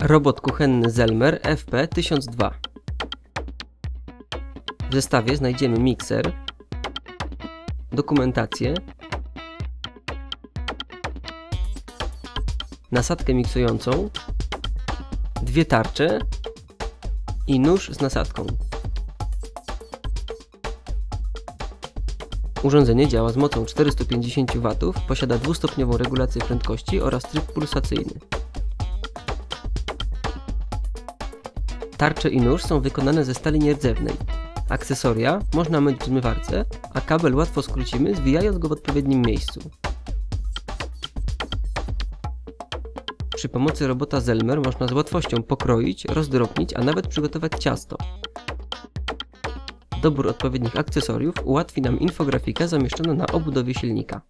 Robot kuchenny Zelmer FP1002. W zestawie znajdziemy mikser, dokumentację, nasadkę miksującą, dwie tarcze i nóż z nasadką. Urządzenie działa z mocą 450 W, posiada dwustopniową regulację prędkości oraz tryb pulsacyjny. Tarcze i nóż są wykonane ze stali nierdzewnej. Akcesoria można myć w zmywarce, a kabel łatwo skrócimy, zwijając go w odpowiednim miejscu. Przy pomocy robota Zelmer można z łatwością pokroić, rozdrobnić, a nawet przygotować ciasto. Dobór odpowiednich akcesoriów ułatwi nam infografikę zamieszczoną na obudowie silnika.